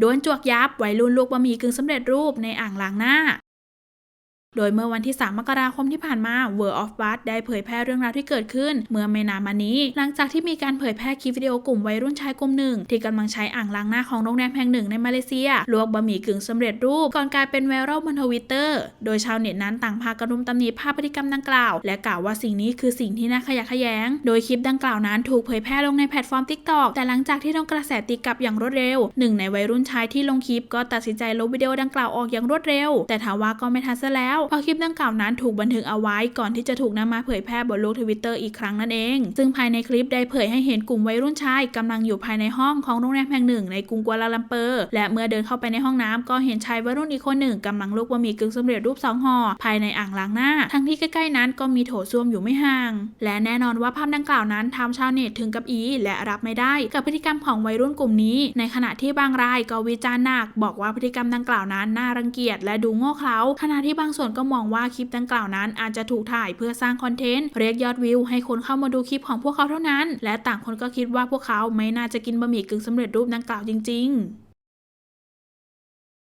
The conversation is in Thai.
โดนจวกยับวัยรุ่นลวกบะหมี่กึ่งสำเร็จรูปในอ่างล้างหน้า โดยเมื่อวันที่ 3 มกราคมที่ผ่านมา World of b u d ได้เผยแพร่เรื่องราวที่เกิดขึ้น เมื่อไม่นานมานี้ หลังจากที่มีการเผยแพร่คลิปวิดีโอกลุ่มวัยรุ่นชายกลุ่มหนึ่ง ที่กำลังใช้อ่างล้างหน้าของโรงแรมแห่งหนึ่งในมาเลเซีย ลวกบะหมี่กึ่งสำเร็จรูป ก่อนกลายเป็นไวรัลบนทวิตเตอร์ โดยชาวเน็ตนั้นต่างพากันรุมตำหนิภาพพฤติกรรมดังกล่าว และกล่าวว่าสิ่งนี้คือสิ่งที่น่าขยะแขยง โดยคลิปดังกล่าวนั้นถูกเผยแพร่ลงในแพลตฟอร์ม TikTok แต่หลังจากที่โดนกระแสตีกลับอย่างรวดเร็ว หนึ่งในวัยรุ่นชายที่ลงคลิปก็ตัดสินใจลบวิดีโอดังกล่าวออกอย่างรวดเร็ว แต่ถามว่าก็ไม่ทันซะแล้วเพราะคลิปดังกล่าวนั้นถูกบันทึกเอาไว้ก่อนที่จะถูกนำมาเผยแพร่บนโลกทวิตเตอร์อีกครั้งนั่นเอง ซึ่งภายในคลิปได้เผยให้เห็นกลุ่มวัยรุ่นชายกำลังอยู่ภายในห้องของโรงแรมแห่งหนึ่งในกรุงกัวลาลัมเปอร์ และเมื่อเดินเข้าไปในห้องน้ำก็เห็นชายวัยรุ่นอีกคนหนึ่งกำลังลวกบะหมี่กึ่งสำเร็จรูปสองห่อภายในอ่างล้างหน้า ทั้งที่ใกล้ๆนั้นก็มีโถส้วมอยู่ไม่ห่าง และแน่นอนว่าภาพดังกล่าวนั้นทำชาวเน็ตถึงกับอีและรับไม่ได้ กับพฤติกรรมของวัยรุ่นกลุ่มนี้ ในขณะที่บางรายก็วิจารณ์หนัก บอกว่าพฤติกรรมดังกล่าวนั้นน่ารังเกียจและดูโง่เขลาขณะที่บางส่วนก็มองว่าคลิปดังกล่าวนั้นอาจจะถูกถ่ายเพื่อสร้างคอนเทนต์เรียกยอดวิว ให้คนเข้ามาดูคลิปของพวกเขาเท่านั้น และต่างคนก็คิดว่าพวกเขาไม่น่าจะกินบะหมี่กึ่งสำเร็จรูปดังกล่าวจริง ๆ